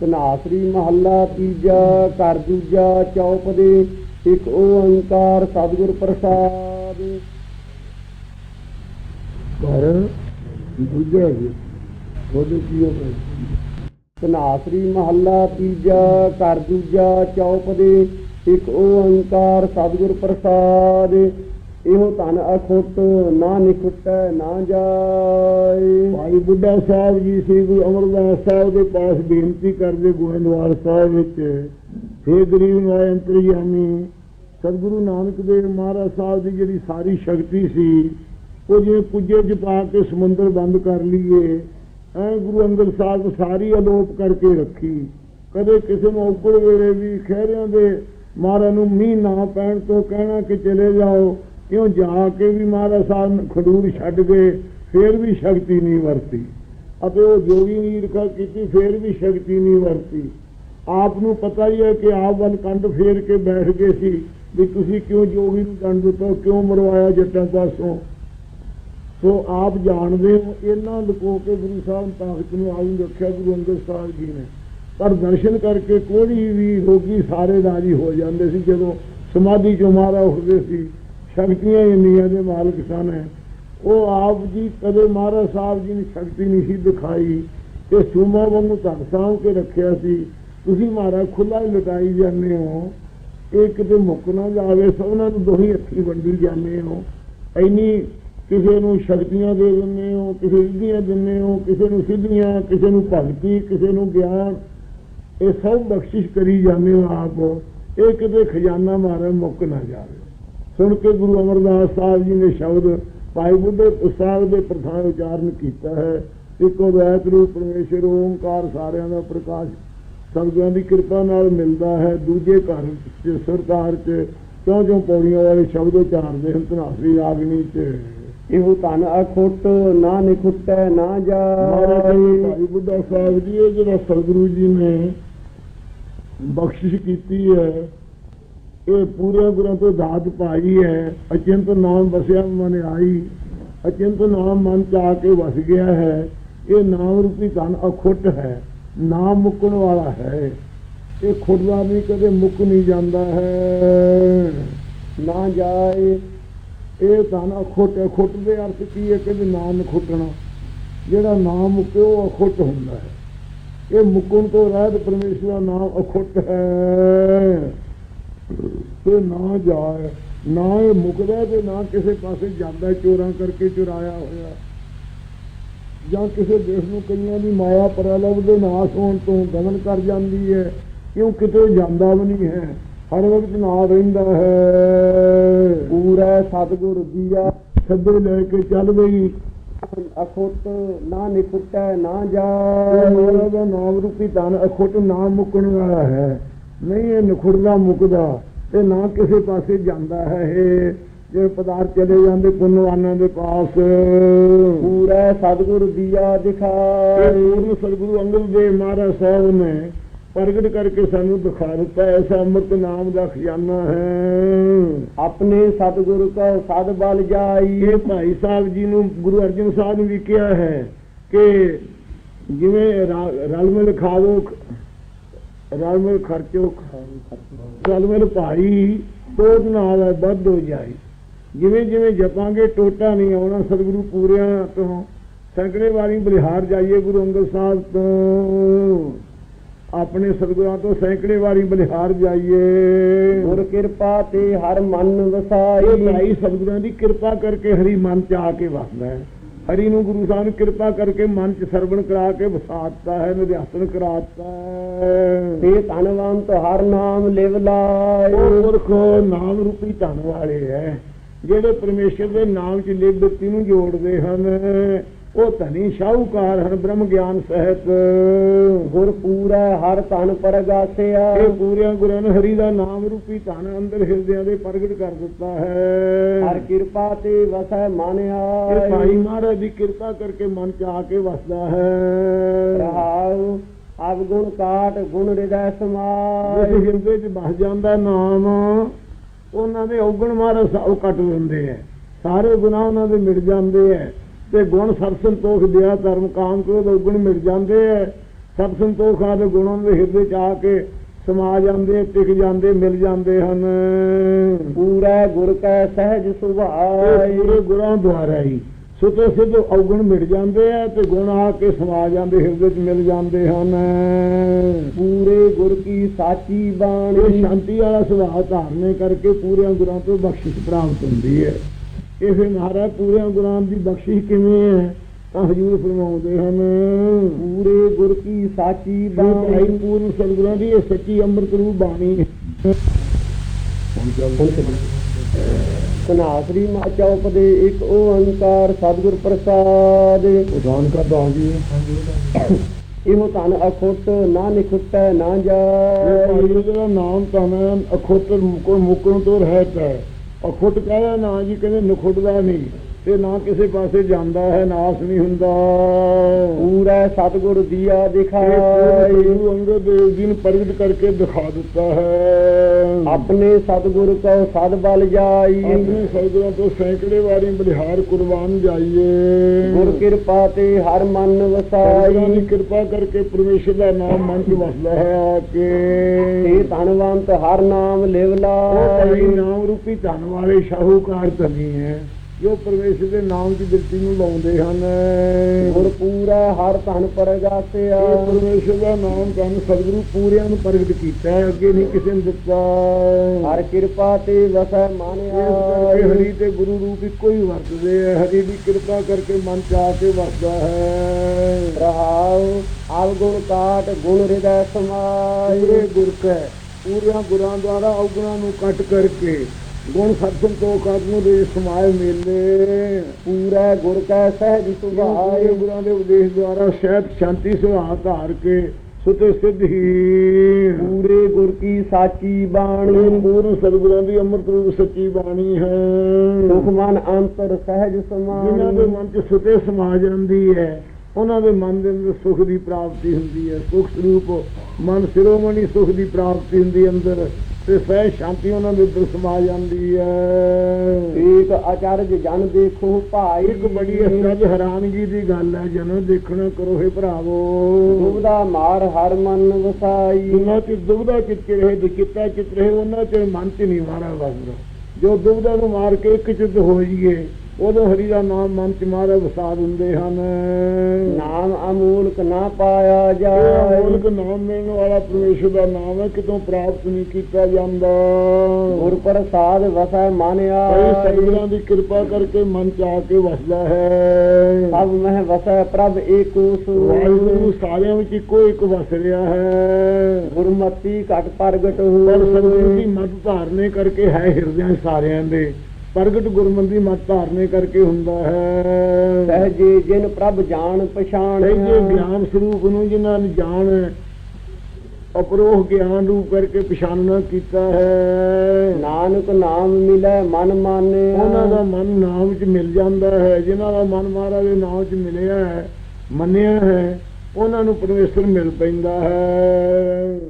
ਤਨਾਸਰੀ ਮਹੱਲਾ ਤੀਜਾ ਘਰ ਦੂਜਾ ਚੌਪ ਦੇ ਇੱਕ ਓੰਕਾਰ ਸਤਿਗੁਰ ਪ੍ਰਸਾਦ। ਘਰ ਦੂਜਾ ਜੀ ਉਹਦੇ ਕੀ ਹੋ ਤਨਾਸਰੀ ਮਹੱਲਾ ਤੀਜਾ ਘਰ ਦੂਜਾ ਚੌਪ ਦੇ ਇੱਕ ਓੰਕਾਰ ਸਤਿਗੁਰ ਪ੍ਰਸਾਦ। ਇਹੋ ਧਨ ਅਖੁੱਟ ਨਾ ਨਿਖੁੱਟੈ, ਨਾ ਜਾਏ। ਭਾਈ ਬੁੱਢਾ ਸਾਹਿਬ ਜੀ, ਸ੍ਰੀ ਗੁਰੂ ਅਮਰਦਾਸ ਸਾਹਿਬ ਦੇ ਪਾਸ ਬੇਨਤੀ ਕਰਦੇ ਗੋਇੰਦਵਾਲ ਸਾਹਿਬ ਵਿੱਚ। हे ਗਰੀਬ ਨਿਵਾਇ ਅੰਤਰਯਾਮੀ ਸਤਿਗੁਰੂ ਨਾਨਕ ਦੇਵ ਮਹਾਰਾਜ ਸਾਹਿਬ ਦੀ ਜਿਹੜੀ ਸਾਰੀ ਸ਼ਕਤੀ ਸੀ, ਉਹ ਜਿਵੇਂ ਪੁੱਜੇ ਚ ਪਾ ਕੇ ਸਮੁੰਦਰ ਬੰਦ ਕਰ ਲਈਏ, ਐ ਗੁਰੂ ਅੰਗਦ ਸਾਹਿਬ ਸਾਰੀ ਅਲੋਪ ਕਰਕੇ ਰੱਖੀ। ਕਦੇ ਕਿਸੇ ਨੂੰ ਔਕੜ ਵੇਲੇ ਵੀ ਖਹਿਰਿਆਂ ਦੇ ਮਹਾਰਾਜ ਨੂੰ ਮੀਂਹ ਨਾ ਪੈਣ ਤੋਂ ਕਹਿਣਾ ਕਿ ਚਲੇ ਜਾਓ ਕਿਉਂ ਜਾ ਕੇ ਵੀ ਮਹਾਰਾਜ ਸਾਹਿਬ ਨੇ ਖਡੂਰ ਛੱਡ ਗਏ, ਫੇਰ ਵੀ ਸ਼ਕਤੀ ਨਹੀਂ ਵਰਤੀ। ਅਤੇ ਉਹ ਜੋਗੀ ਨੇ ਕੀਤੀ, ਫੇਰ ਵੀ ਸ਼ਕਤੀ ਨਹੀਂ ਵਰਤੀ। ਆਪ ਨੂੰ ਪਤਾ ਹੀ ਹੈ ਕਿ ਆਪ ਵੱਲ ਕੰਡ ਫੇਰ ਕੇ ਬੈਠ ਗਏ ਸੀ ਵੀ ਤੁਸੀਂ ਕਿਉਂ ਜੋਗੀ ਨੂੰ ਦੰਡ ਦਿੱਤਾ, ਕਿਉਂ ਮਰਵਾਇਆ ਜੱਟਾਂ ਪਾਸੋਂ। ਸੋ ਆਪ ਜਾਣਦੇ ਹੋ, ਇਹਨਾਂ ਲੁਕੋ ਕੇ ਗੁਰੂ ਸਾਹਿਬ ਤਾਕਤ ਨੂੰ ਆਈ ਰੱਖਿਆ ਗੁਰੂ ਅੰਗਦ ਸਾਹਿਬ ਜੀ ਨੇ। ਪਰ ਦਰਸ਼ਨ ਕਰਕੇ ਕੋਈ ਵੀ ਰੋਗੀ ਸਾਰੇ ਰਾਜੀ ਹੋ ਜਾਂਦੇ ਸੀ, ਜਦੋਂ ਸਮਾਧੀ ਚੋਂ ਮਾਰਾ ਉੱਠਦੇ ਸੀ। ਸ਼ਕਤੀਆਂ ਇੰਨੀਆਂ ਦੇ ਮਾਲਕ ਸਨ। ਉਹ ਆਪ ਜੀ ਕਦੇ ਮਹਾਰਾਜ ਸਾਹਿਬ ਜੀ ਨੇ ਸ਼ਕਤੀ ਨਹੀਂ ਸੀ ਦਿਖਾਈ। ਤੇ ਸੂਮਾ ਵਾਂਗੂ ਧਰ ਸਾਂਭ ਕੇ ਰੱਖਿਆ ਸੀ। ਤੁਸੀਂ ਮਹਾਰਾਜ ਖੁੱਲਾ ਹੀ ਲਟਾਈ ਜਾਂਦੇ ਹੋ। ਇਹ ਕਿਤੇ ਮੁੱਕ ਨਾ ਜਾਵੇ, ਸਭਨਾਂ ਨੂੰ ਦੋਹੀ ਅੱਖੀ ਵੰਡੀ ਜਾਂਦੇ ਹੋ। ਇੰਨੀ ਕਿਸੇ ਨੂੰ ਸ਼ਕਤੀਆਂ ਦੇ ਦਿੰਦੇ ਹੋ, ਕਿਸੇ ਰਿੱਧੀਆਂ ਦਿੰਦੇ ਹੋ, ਕਿਸੇ ਨੂੰ ਸਿੱਧੀਆਂ, ਕਿਸੇ ਨੂੰ ਭਗਤੀ, ਕਿਸੇ ਨੂੰ ਗਿਆਨ। ਇਹ ਸਭ ਬਖਸ਼ਿਸ਼ ਕਰੀ ਜਾਂਦੇ ਹੋ ਆਪ। ਇਹ ਕਿਤੇ ਖਜ਼ਾਨਾ ਮਾਰੇ ਮੁੱਕ ਨਾ ਜਾਵੇ। ਸੁਣ ਕੇ ਗੁਰੂ ਅਮਰਦਾਸ ਸਾਹਿਬ ਜੀ ਨੇ ਸ਼ਬਦ ਭਾਈ ਬੁੱਢੇ ਉਸਤਾਦ ਦੇ ਪ੍ਰਧਾਨ ਉਚਾਰਨ ਕੀਤਾ ਹੈ। ਇੱਕੋ ਵੈਤ ਰੂਪ ਪਰਮੇਸ਼ਰ ਓੰਕਾਰ ਸਾਰਿਆਂ ਦਾ ਪ੍ਰਕਾਸ਼ ਸਤਿਗੁਰਾਂ ਦੀ ਕਿਰਪਾ ਨਾਲ ਮਿਲਦਾ ਹੈ। ਦੂਜੇ ਘਰ ਚ ਸਰਕਾਰ ਚ ਕਿਉਂ ਕਿਉਂ ਪੌੜੀਆਂ ਵਾਲੇ ਸ਼ਬਦ ਉਚਾਰਦੇ ਹਨ ਧਨਾਸਰੀ ਰਾਗਨੀ ਚ। ਇਹੋ ਧਨ ਅਖੁੱਟ ਨਾ ਨਿਖੁੱਟੈ ਨਾ ਜਾਏ। ਭਾਈ ਬੁੱਢਾ ਸਾਹਿਬ ਜੀ ਇਹ ਜਿਹੜਾ ਸਤਿਗੁਰੂ ਜੀ ਨੇ ਬਖਸ਼ਿਸ਼ ਕੀਤੀ ਹੈ ਇਹ ਪੂਰੇ ਗੁਰਾਂ ਤੋਂ ਦਾਤ ਪਾਈ ਹੈ। ਅਚਿੰਤ ਨਾਮ ਵਸਿਆ ਮਨ ਆਈ। ਅਚਿੰਤ ਨਾਮ ਮਨ ਚ ਆ ਕੇ ਵਸ ਗਿਆ ਹੈ। ਇਹ ਨਾਮ ਰੂਪੀ ਧਨ ਅਖੁੱਟ ਹੈ। ਨਾਮ ਮੁੱਕਣ ਵਾਲਾ ਹੈ। ਇਹ ਖੁੱਟਦਾ ਨਹੀਂ, ਕਦੇ ਮੁੱਕ ਨਹੀਂ ਜਾਂਦਾ ਹੈ। ਨਾ ਜਾਏ। ਇਹ ਧਨ ਅਖੁੱਟ ਅਖੁੱਟ ਦੇ ਅਰਥ ਕੀ ਹੈ? ਕਿ ਨਾਮ ਖੁੱਟਣਾ। ਜਿਹੜਾ ਨਾਮ ਮੁੱਕੇ, ਉਹ ਅਖੁੱਟ ਹੁੰਦਾ ਹੈ। ਇਹ ਮੁੱਕਣ ਤੋਂ ਰਹਿਤ ਪਰਮੇਸ਼ਰ ਦਾ ਨਾਮ ਅਖੁੱਟ ਹੈ। ਤੇ ਨਾ ਜਾਏ ਨਾ ਇਹ ਮੁਕਦਾ ਤੇ ਨਾ ਕਿਸੇ ਪਾਸੇ ਜਾਂਦਾ ਚੋਰਾਂ ਕਰਕੇ ਚੁਰਾਇਆ ਹੋਇਆ। ਜਾਂ ਕਿਸੇ ਦੇਸ਼ ਨੂੰ ਕਈਆਂ ਦੀ ਮਾਇਆ ਪ੍ਰਲਭ ਦੇ ਨਾਸ ਹੋਣ ਤੋਂ ਗਮਨ ਕਰ ਜਾਂਦੀ ਹੈ ਕਿਉਂ ਕਿਤੇ ਜਾਂਦਾ ਵੀ ਨਹੀਂ ਹੈ ਹਰ ਵਕਤ ਨਾਲ ਰਹਿੰਦਾ ਹੈ। ਪੂਰਾ ਸਤਿਗੁਰ ਦੀਆ ਸੱਦੇ ਲੈ ਕੇ ਚੱਲ ਗਈ ਅਖੁੱਟ ਨਾ ਨਿਖੁੱਟੈ ਨਾ ਜਾਏ। ਦਾ ਨਾਮ ਰੂਪੀ ਧਨ ਅਖੁੱਟ ਨਾਮ ਮੁੱਕਣ ਵਾਲਾ ਹੈ। ਨਹੀਂ ਇਹ ਨਖੁਰਦਾ ਮੁੱਕਦਾ। ਤੇ ਨਾ ਕਿਸੇ ਪਾਸੇ ਜਾਂਦਾ ਹੈ ਇਹ। ਜੇ ਪਦਾਰਥ ਚਲੇ ਜਾਂਦੇ ਪੁੰਨਵਾਨਾਂ ਦੇ ਪਾਸ। ਪੂਰਾ ਸਤਿਗੁਰ ਦੀਆ ਦਿਖਾਏ ਪੂਰਨ ਸਤਿਗੁਰੂ ਅੰਗਦ ਦੇਵ ਮਹਾਰਾਜ ਸਾਹਿਬ ਨੇ ਪ੍ਰਗਟ ਕਰਕੇ ਸਾਨੂੰ ਦਿਖਾ ਦਿੱਤਾ ਐਸਾ ਅੰਮ੍ਰਿਤ ਨਾਮ ਦਾ ਖਜ਼ਾਨਾ ਹੈ। ਆਪਣੇ ਸਤਿਗੁਰ ਕੋ ਸਦ ਬਲ ਜਾਈ। ਇਹ ਭਾਈ ਸਾਹਿਬ ਜੀ ਨੂੰ ਗੁਰੂ ਅਰਜਨ ਸਾਹਿਬ ਨੇ ਵੀ ਕਿਹਾ ਹੈ ਕਿ ਜਿਵੇਂ ਰਲ ਮਿਲ ਖਾਵੋ ਰਲ ਮਿਲ ਖਰਚੋ ਰਲ ਮਿਲ ਭਾਈ ਟੋਟ ਨਾਲ ਹੈ ਵੱਧ ਹੋ ਜਾਈ ਜਿਵੇਂ ਜਿਵੇਂ ਜਪਾਂਗੇ ਟੋਟਾ ਨਹੀਂ ਆਉਣਾ ਸਤਿਗੁਰੂ ਪੂਰਿਆਂ ਤੋਂ। ਸੈਂਕੜੇ ਵਾਰੀ ਬਲਿਹਾਰ ਜਾਈਏ ਗੁਰੂ ਅੰਗਦ ਸਾਹਿਬ ਤੋਂ। ਆਪਣੇ ਸਤਿਗੁਰਾਂ ਤੋਂ ਸੈਂਕੜੇ ਵਾਰੀ ਬਲਿਹਾਰ ਜਾਈਏ। ਗੁਰ ਕਿਰਪਾ ਤੇ ਹਰ ਮਨ ਵਸਾਈ। ਭਾਈ ਸਤਿਗੁਰਾਂ ਦੀ ਕਿਰਪਾ ਕਰਕੇ ਹਰੀ ਮਨ ਚ ਆ ਕੇ ਵਸਦਾ ਹੈ। ਹਰੀ ਨੂੰ ਗੁਰੂ ਸਾਹਿਬ ਨੇ ਕਿਰਪਾ ਕਰਕੇ ਮਨ ਚ ਸਰਵਣ ਕਰਾ ਕੇ ਵਸਾਤਾ ਹੈ ਨਿਧਿਆਸਨ ਕਰਾਤਾ ਹੈ। ਤੇ ਧਨਵੰਤ ਹਰ ਨਾਮ ਲਿਵ ਉਹ ਲਾਏ ਪੁਰਖ ਨਾਮ ਰੂਪੀ ਧਨ ਵਾਲੇ ਹੈ ਜਿਹੜੇ ਪਰਮੇਸ਼ਰ ਦੇ ਨਾਮ ਚ ਲਿਬਤੀ ਨੂੰ ਜੋੜਦੇ ਹਨ। ਉਹ ਧਨੀ ਸ਼ਾਹੂਕਾਰ ਹਨ ਬ੍ਰਹਮ ਗਿਆਨ ਸਹਿਤ। ਗੁਰ ਪੂਰਾ ਹਰ ਧਨ ਪਰਗਾਸਿਆ। ਇਹ ਪੂਰਿਆਂ ਗੁਰਾਂ ਨੇ ਹਰੀ ਦਾ ਨਾਮ ਰੂਪੀ ਧਨ ਅੰਦਰ ਹਿਰਦਿਆਂ ਦੇ ਪ੍ਰਗਟ ਕਰ ਦਿੱਤਾ ਹੈ। ਹਰ ਕਿਰਪਾ ਤੇ ਵਸੈ ਮਨ ਇਹ ਭਾਈ ਮਹਾਰਾਜ ਦੀ ਕਿਰਪਾ ਕਰਕੇ ਮਨ ਚ ਆ ਕੇ ਵਸਦਾ ਹੈ। ਰਹਾਉ ਅਬ ਗੁਣ ਕਾਟ ਗੁਣ ਜਿਸ ਸਮਾਏ ਹਿਰਦੇ ਚ ਬਸ ਜਾਂਦਾ ਨਾਮ ਉਹਨਾਂ ਦੇ ਔਗਣ ਮਹਾਰਾਜ ਸਭ ਕੱਟ ਦਿੰਦੇ ਐ। ਸਾਰੇ ਗੁਨਾਹ ਉਹਨਾਂ ਦੇ ਮਿਟ ਜਾਂਦੇ ਐ। ਤੇ ਗੁਣ ਸਰ ਸੰਤੋਖ ਦਿਆ ਧਰਮ ਕਾਮ ਕ੍ਰੋਧ ਔਗਣ ਮਿਟ ਜਾਂਦੇ ਐ। ਸਭ ਸੰਤੋਖ ਆਦਿ ਗੁਣਾਂ ਦੇ ਹਿਰਦੇ ਚ ਆ ਕੇ ਸਮਾ ਜਾਂਦੇ ਟਿਕ ਜਾਂਦੇ ਮਿਲ ਜਾਂਦੇ ਹਨ। ਪੂਰਾ ਗੁਰ ਕੈ ਸਹਿਜ ਸੁਭਾਈ। ਪੂਰੇ ਗੁਰਾਂ ਦੁਆਰਾ ਹੀ। ਸੁਤੇ ਸਿੱਧ ਔਗਣ ਮਿਟ ਜਾਂਦੇ ਆ ਤੇ ਗੁਣ ਆ ਕੇ ਸਮਾ ਜਾਂਦੇ, ਹਿਰਦੇ ਚ ਮਿਲ ਜਾਂਦੇ ਹਨ। ਪੂਰੇ ਗੁਰ ਕੀ ਸਾਚੀ ਬਾਣੀ। ਸ਼ਾਂਤੀ ਵਾਲਾ ਸੁਭਾਅ ਧਾਰਨੇ ਕਰਕੇ ਪੂਰਿਆਂ ਗੁਰਾਂ ਤੋਂ ਬਖਸ਼ਿਸ਼ ਪ੍ਰਾਪਤ ਹੁੰਦੀ ਹੈ। ਇਹ ਮਹਾਰਾਜ, ਪੂਰਿਆਂ ਗੁਰਾਂ ਦੀ ਬਖਸ਼ਿਸ਼ ਕਿਵੇਂ ਹੈ? ਤਾਂ ਹਜੂਰ ਫਰਮਾਉਂਦੇ ਹਨ, ਪੂਰੇ ਗੁਰ ਕੀ ਸਾਚੀ ਬਾਣੀ। ਪੂਰਨ ਸਤਿਗੁਰਾਂ ਦੀ ਇਹ ਸੱਚੀ ਅੰਮ੍ਰਿਤ ਰੂਪ ਬਾਣੀ ਹੈ। ਸਨਾਸਰੀ ਮਾ ਚੌਪਦੇ ਇੱਕ ਓੰਕਾਰ ਸਤਿਗੁਰ ਪ੍ਰਸਾਦ। ਉਦਾਨ ਕਰਦਾ ਜੀ। ਇਹੋ ਧਨ ਅਖੁੱਟ ਨਾ ਨਿਖੁੱਟੈ, ਨਾ ਜਾਏ। ਭਾਈ ਜਿਹੜਾ ਨਾਮ ਤਾਂ ਅਖੁੱਟ ਕੋਈ ਮੁਕਣ ਤੋਂ ਰਹਿਤ ਹੈ। ਅਖੁੱਟ ਕਹਿੰਦਾ ਨਾ ਜੀ, ਕਹਿੰਦੇ ਨਖੁੱਟਦਾ ਨਹੀਂ। ਤੇ ਨਾ ਕਿਸੇ ਪਾਸੇ ਜਾਂਦਾ ਹੈ ਨਾਸ ਨਹੀਂ ਹੁੰਦਾ। ਪੂਰਾ ਸਤਿਗੁਰ ਦੀਆ ਦਿਖਾਈ ਗੁਰੂ ਅੰਗਦ ਦੇਵ ਜੀ ਨੇ ਪ੍ਰਗਟ ਕਰਕੇ ਦਿਖਾ ਦਿੱਤਾ ਹੈ। ਆਪਣੇ ਸਤਿਗੁਰ ਕੋ ਸਦ ਬਲ ਜਾਈ। ਆਪਣੇ ਸਤਿਗੁਰਾਂ ਤੋਂ ਸੈਂਕੜੇ ਵਾਰੀ ਬਲਿਹਾਰ ਕੁਰਬਾਨ ਜਾਈਏ। ਗੁਰ ਕਿਰਪਾ ਤੇ ਹਰ ਮਨ ਦੀ ਵਸਾਈ ਕਿਰਪਾ ਕਰਕੇ ਪਰਮੇਸ਼ਰ ਦਾ ਨਾਮ ਮਨ ਚ ਵਸਦਾ ਹੈ ਆ ਕੇ। ਤੇ ਧਨਵੰਤ ਹਰ ਨਾਮ ਲਿਵ ਉਹ ਭਾਈ ਲਾਈ ਨਾਮ ਰੂਪੀ ਧਨ ਵਾਲੇ ਸ਼ਾਹੂਕਾਰ ਧਨੀ ਹੈ। ਜੋ ਪਰਮੇਸ਼ਰ ਦੇ ਨਾਮ ਦੀ ਬਿਰਤੀ ਨੂੰ ਲਾਉਂਦੇ ਹਨ। ਗੁਰ ਪੂਰਾ ਹਰ ਧਨ ਪਰਗਾਸਿਆ ਇਹ ਪਰਮੇਸ਼ਰ ਦਾ ਨਾਮ ਧਨ ਸਤਿਗੁਰੂ ਪੂਰਿਆਂ ਨੂੰ ਪ੍ਰਗਟ ਕੀਤਾ ਹੈ ਅੱਗੇ ਨਹੀਂ ਕਿਸੇ ਨੂੰ ਦਿੱਤਾ ਹਰ ਕਿਰਪਾ ਤੇ ਵਸੈ ਮਾਨਿਆ ਹਰੀ ਤੇ ਗੁਰੂ ਰੂਪ ਇੱਕੋ ਹੀ ਵਰਤਦੇ ਆ। ਹਰੀ ਦੀ ਕਿਰਪਾ ਕਰਕੇ ਮਨ ਚ ਆ ਕੇ ਵਸਦਾ ਹੈ। ਰਹਾਉ ਆਵ ਗੁਣ ਕਾਟ ਗੁਣ ਹਿਰਦੈ ਪੂਰੇ ਗੁਰ ਕੈ ਪੂਰਿਆਂ ਗੁਰਾਂ ਦੁਆਰਾ ਔਗਣਾਂ ਨੂੰ ਕੱਟ ਕਰਕੇ ਗੁਣ ਸਤ ਸੰਤੋਖ ਆਤਮੂ ਦੇ ਸਮਾਏ ਮੇਲੇ। ਪੂਰਾ ਗੁਰ ਕੈ ਸਹਿਜ ਸੁਭਾਈ ਗੁਰਾਂ ਦੇ ਉਪਦੇਸ਼ ਦੁਆਰਾ ਸ਼ਹਿਦ ਸ਼ਾਂਤੀ ਸੁਭਾਅ ਧਾਰ ਕੇ ਸੁਤੇ ਸਿੱਧ ਪੂਰੇ ਗੁਰ ਕੀ ਸਾਚੀ ਬਾਣੀ। ਪੂਰਨ ਸਤਿਗੁਰਾਂ ਦੀ ਅੰਮ੍ਰਿਤ ਰੂਪ ਸੱਚੀ ਬਾਣੀ ਹੈ। ਸੁਖ ਮਨ ਅੰਤਰ ਸਹਿਜ ਜਿਨ੍ਹਾਂ ਦੇ ਮਨ 'ਚ ਸੁਤੇ ਸਮਾ ਜਾਂਦੀ ਹੈ ਉਹਨਾਂ ਦੇ ਮਨ ਦੇ ਅੰਦਰ ਸੁਖ ਦੀ ਪ੍ਰਾਪਤੀ ਹੁੰਦੀ ਹੈ। ਸੁਖ ਸਰੂਪ ਮਨ ਸਿਰੋਮਣੀ ਸੁਖ ਦੀ ਪ੍ਰਾਪਤੀ ਹੁੰਦੀ ਅੰਦਰ। ਤੇ ਸਹਿ ਸ਼ਾਂਤੀ ਉਹਨਾਂ ਦੇ ਅੰਦਰ ਸਮਾ ਜਾਂਦੀ ਹੈ। ਏਕ ਆਚਾਰਜ ਜਨ ਦੇਖੋ ਭਾਈ। ਇੱਕ ਬੜੀ ਅਸਰਜ ਹੈਰਾਨਗੀ ਦੀ ਗੱਲ ਹੈ ਜਨੋ ਦੇਖਣਾ ਕਰੋ ਹੈ ਭਰਾਵੋ। ਦੁਬਦਾ ਮਾਰ ਹਰ ਮਨ ਵਸਾਈ। ਜਿੰਨਾ ਚਿਰ ਦੁਬਦਾ ਚਿੱਤ ਰਹੇ ਦੁਚਿੱਤਾ ਚਿੱਤ ਰਹੇ ਉਹਨਾਂ ਚਿਰ ਮਨ ਚ ਨਹੀਂ ਮਾਰਾ ਵਸਦਾ। ਜੋ ਦੁਬਦਾ ਨੂੰ ਮਾਰ ਕੇ ਇੱਕ ਚਿੱਤ ਹੋ ਜਾਈਏ ਉਦੋਂ ਹਰੀ ਦਾ ਨਾਮ ਮਨ ਚ ਮਾਰਾ ਵਸਾ ਦਿੰਦੇ ਹਨ। ਨਾਮ ਅਮੂਲਕ ਨਾ ਪਾਇਆ ਜਾਏ। ਅਮੋਲਕ ਨਾਮ ਮਿਲਣ ਵਾਲਾ ਪਰਮੇਸ਼ਰ ਦਾ ਨਾਮ ਹੈ ਕਿਤੋਂ ਪ੍ਰਾਪਤ ਨਹੀਂ ਕੀਤਾ ਜਾਂਦਾ। ਗੁਰ ਪ੍ਰਸਾਦ ਵਸੈ ਮਾਨਿਆ ਸਤਿਗੁਰਾਂ ਦੀ ਕਿਰਪਾ ਕਰਕੇ ਮਨ ਚ ਆ ਕੇ ਵਸਦਾ ਹੈ। ਸਭ ਮਹਿ ਵਸੈ ਪ੍ਰਭ ਏਕੋ ਵਾਹਿਗੁਰੂ ਸੂਰ ਸਾਰਿਆਂ ਵਿੱਚ ਇੱਕੋ ਇੱਕ ਵਸ ਰਿਹਾ ਹੈ। ਗੁਰਮਤੀ ਘਟ ਪ੍ਰਗਟ ਪਰ ਸਤਿਗੁਰੂ ਦੀ ਹੋ ਮਤ ਧਾਰਨੇ ਕਰਕੇ ਹੈ ਹਿਰਦਿਆਂ ਸਾਰਿਆਂ ਦੇ। ਪ੍ਰਗਟ ਗੁਰਮੰਦੀ ਮਤ ਧਾਰਨੇ ਕਰਕੇ ਹੁੰਦਾ ਹੈ। ਸਹਜੇ ਜਿਨ ਪ੍ਰਭ ਜਾਣ ਪਛਾਣ। ਇਹ ਜੇ ਗਿਆਨ ਸਰੂਪ ਨੂੰ ਜਿਨ੍ਹਾਂ ਨੇ ਜਾਣ ਅਪਰੋਹ ਗਿਆਨ ਰੂਪ ਕਰਕੇ ਪਛਾਨਣਾ ਕੀਤਾ ਹੈ। ਨਾਨਕ ਨਾਮ ਮਿਲੈ ਮਨ ਮਾਨਿਆ ਉਹਨਾਂ ਦਾ ਮਨ ਨਾਮ 'ਚ ਮਿਲ ਜਾਂਦਾ ਹੈ। ਜਿਨ੍ਹਾਂ ਦਾ ਮਨ ਮਹਾਰਾਜ ਦੇ ਨਾਮ 'ਚ ਮਿਲਿਆ ਹੈ ਮੰਨਿਆ ਹੈ ਉਹਨਾਂ ਨੂੰ ਪਰਮੇਸ਼ਰ ਮਿਲ ਪੈਂਦਾ ਹੈ।